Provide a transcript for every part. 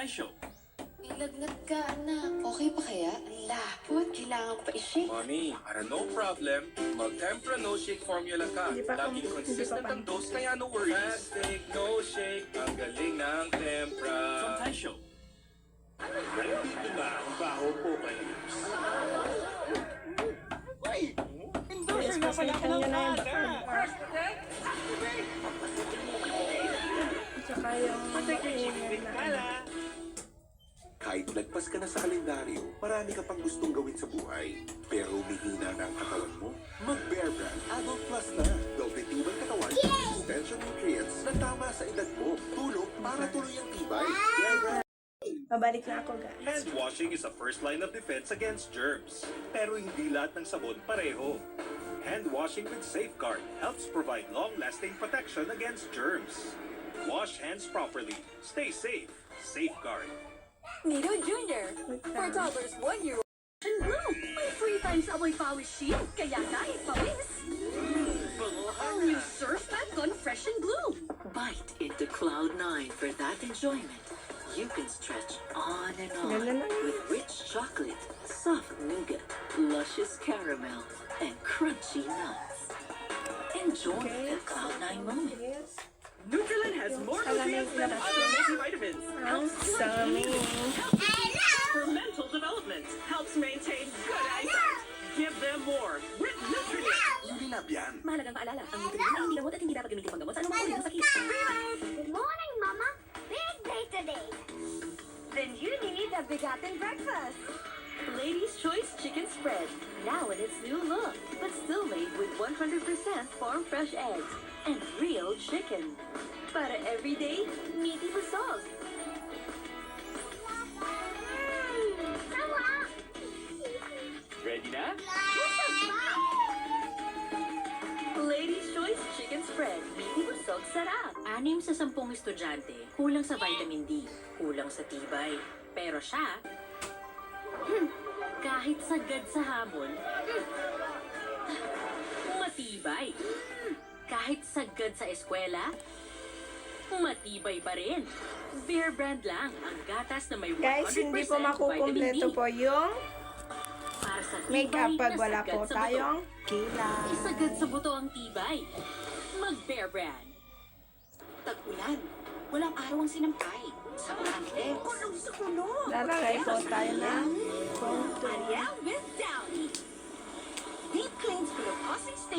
From Taisho. Lagnat ka, anak. Okay pa kaya? Ala, what? Kailangan pa i-shake. Mommy, para no problem, mag-Tempra no shake formula ka. Hindi pa Laging hindi consistent pa pa. ang dose, kaya no worries. No Kahit lagpas ka na sa kalendaryo, marami ka pang gustong gawin sa buhay. Pero humihina na ang katawan mo. Mag-Bear Brand Adult Plus na. Double-tubal katawan, suspension nutrients na tama sa edad mo. Tulong para tuloy ang tibay. Bear Brand Babalik na ako, guys. Hand washing is a first line of defense against germs. Pero hindi lahat ng sabon pareho. Hand washing with Safeguard helps provide long-lasting protection against germs. Wash hands properly. Stay safe. Safeguard. Nido Jr. For toddlers one year and bloom. May free times amoy pawis shield, kaya kahit pawis. All new Surf that Gun Fresh and Bloom. Bite into Cloud 9 for that enjoyment. You can stretch on and on Ganda na yun. with rich chocolate, soft nougat, luscious caramel, and crunchy nuts. Enjoy Okay. the Cloud 9 moment. Yes. Nutriland has more nutrients than labas other ko. multivitamins. Ang sami. For mental development, helps maintain good eyesight. Give them more with Nutriland. Unilab yan. Mahalagang paalala, ang nutrient ay hindi gamot at hindi dapat gamitin panggamot sa anumang uri ng sakit. Good morning, Mama. Big day today. Then you need a bigotten breakfast. Ladies' Choice Chicken Spread. Now in its new look, but still made with 100% farm fresh eggs and real chicken. Para everyday, meaty busog. Ready na? Ladies' Choice Chicken Spread. Meaty busog sarap. Anim sa sampung estudyante, kulang sa vitamin D, kulang sa tibay. Pero siya, hmm, kahit sagad sa hamon, hmm, matibay. Kahit sagad sa eskwela, matibay pa rin. Bear brand lang ang gatas na may 100% Guys, hindi po makukumpleto po yung Para sa makeup tibay pag na wala po tayong kilay. Isagad sa buto ang tibay. Mag-Bear Brand. Tag-ulan. Walang araw ang sinampay. Sa Antex. Kulong sa kulong. Lalagay po tayo ng konto. Ariel with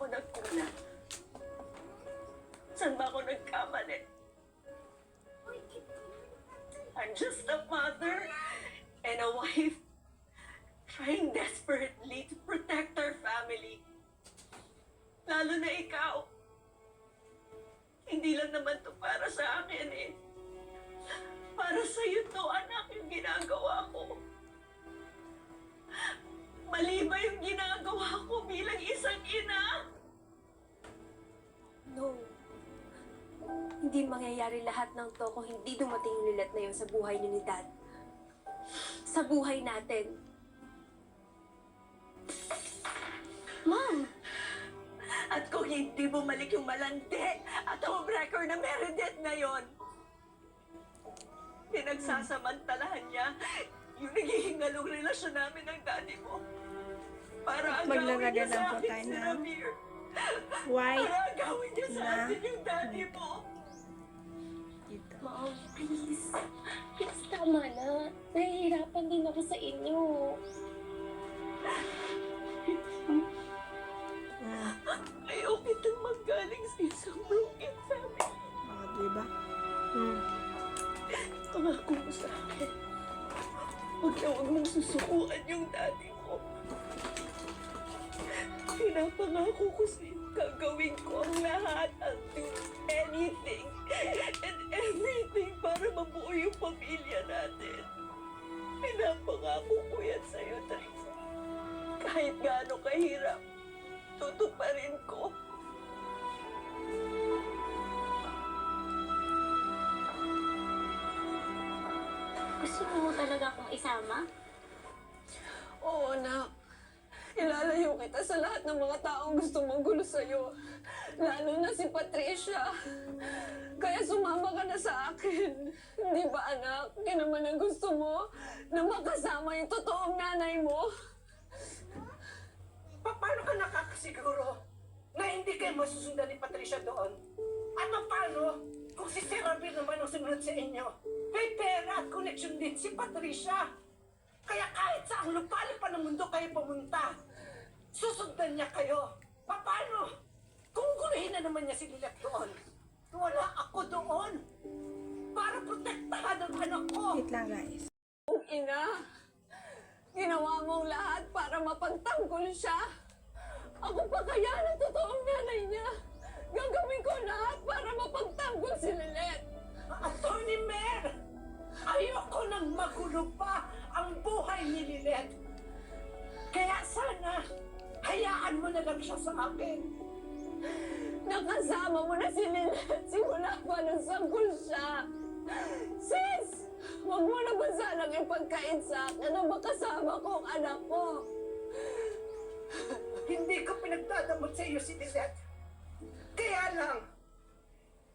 ako nagkulang? Saan ba ako nagkamali? I'm just a mother and a wife trying desperately to protect our family. Lalo na ikaw. Hindi lang naman to para sa akin eh. Para sa'yo to, anak, yung ginagawa ko. Mali ba yung ginagawa ko bilang isang ina? No. Hindi mangyayari lahat ng to kung hindi dumating yung lilat na yun sa buhay ni ni Dad. Sa buhay natin. Ma'am! At kung hindi bumalik yung malandi at homewrecker na Meredith na yon, pinagsasamantalahan niya yung naghihingalong relasyon namin ng daddy mo. Para agawin niya sa akin tayo si Ramir. White Para agawin niya sa na akin yung daddy mo. dito. Mom, please. Please, tama na. Nahihirapan din ako sa inyo. Ah, Ayaw kitang magaling sa isang broken family. ah, diba? Hmm. Pangako mo sa akin. Huwag na Huwag mong susukuan yung daddy mo. Pinapangako ko sa'yo, gagawin ko ang lahat. I'll do anything and everything para mabuo yung pamilya natin. Pinapangako ko yan sa'yo, Teresa. Kahit gaano kahirap, tutuparin ko. Gusto mo talaga akong isama? Oo, anak. Ilalayo kita sa lahat ng mga taong gusto manggulo sa'yo. Lalo na si Patricia. Kaya sumama ka na sa akin. Di ba, anak? Yan naman ang gusto mo na makasama yung totoong nanay mo. Pa- Paano ka nakakasiguro na hindi kayo masusundan ni Patricia doon? At paano kung si Sir Rabir naman ang sumunod sa inyo? May pera at connection din si Patricia. Kaya kahit sa ang lupali pa ng mundo kayo pumunta, susundan niya kayo. Pa- Paano? Kung guluhin na naman niya si Lilet doon, wala ako doon para protektahan ang anak ko. Wait lang guys. Kung ina, ginawa mong lahat para mapagtanggol siya. Ako pa kaya ng totoong nanay niya. Gagawin ko lahat para mapagtanggol si Lilet. Attorney Mer! Ayoko nang magulo pa lang siya sa akin. Nakasama mo na si Lilet simula pa nung sanggol siya. Sis! Huwag mo na ba sanang ipagkait sa akin na makasama ko ang anak ko? Hindi ko pinagdadamot sa iyo si Lilet. Kaya lang,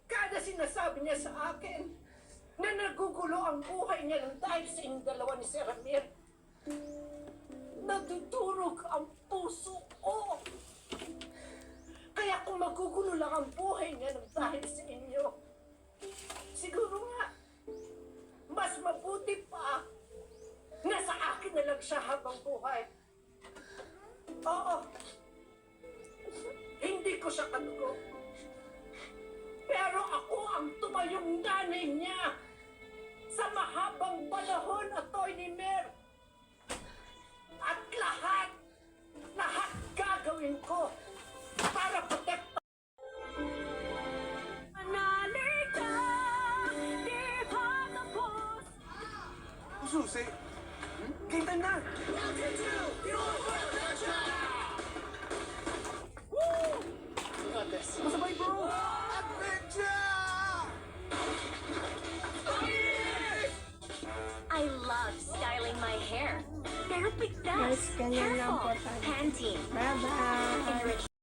kada sinasabi niya sa akin na nagugulo ang buhay niya ng dahil sa inyong dalawa ni Sir Ramir, natutulog ang puso magugulo lang ang buhay niya ng dahil sa inyo, siguro nga, mas mabuti pa na sa akin na lang siya habang buhay. Oo. Hindi ko siya kadugo. Pero ako ang tumayong nanay niya sa mahabang panahon, Atty. Mer. At lahat, lahat gagawin ko para protekta Susi, kita na! Masabay bro! I love styling my hair. Pero bigdas. Guys, ganyan lang po Careful. tayo. Pantene. Bye-bye! Enrich